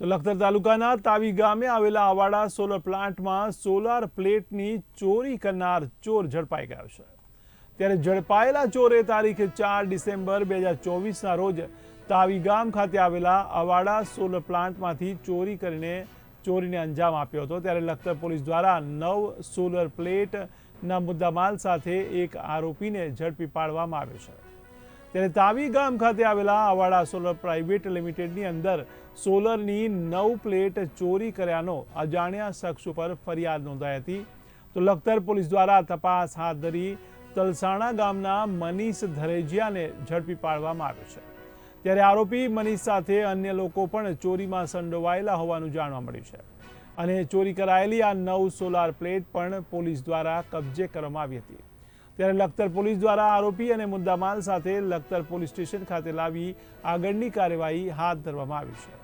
તો લખતર તાલુકાના તાવી ગામે આવેલા આવાડા સોલર પ્લાન્ટમાં સોલાર પ્લેટની ચોરી કરનાર ચોર ઝડપાઈ ગયો છે. ત્યારે ઝડપાયેલા ચોરે તારીખ ચાર ડિસેમ્બર બે હજાર ચોવીસના રોજ તાવી ગામ ખાતે આવેલા અવાડા સોલર પ્લાન્ટમાંથી ચોરી કરીને ચોરીને અંજામ આપ્યો હતો. ત્યારે લખતર પોલીસ દ્વારા નવ સોલર પ્લેટના મુદ્દામાલ સાથે એક આરોપીને ઝડપી પાડવામાં આવ્યો છે. ત્યારે તાવી ગામ ખાતે આવેલા અવાડા સોલર પ્રાઇવેટ લિમિટેડની અંદર સોલરની નવ પ્લેટ ચોરી કર્યાનો અજાણ્યા શખ્સ ઉપર ફરિયાદ નોંધાઈ હતી. તો લખતર પોલીસ દ્વારા તપાસ હાથ ધરી તલસાણા ગામના મનીષ ધરેજિયાને ઝડપી પાડવામાં આવ્યો છે. ત્યારે આરોપી મનીષ સાથે અન્ય લોકો પણ ચોરીમાં સંડોવાયેલા હોવાનું જાણવા મળ્યું છે. અને ચોરી કરાયેલી આ નવ સોલાર પ્લેટ પણ પોલીસ દ્વારા કબજે કરવામાં આવી હતી. ત્યારે લખતર પોલીસ દ્વારા આરોપી અને મુદ્દામાલ સાથે લખતર પોલીસ સ્ટેશન ખાતે લાવી આગળની કાર્યવાહી હાથ ધરવામાં આવી છે.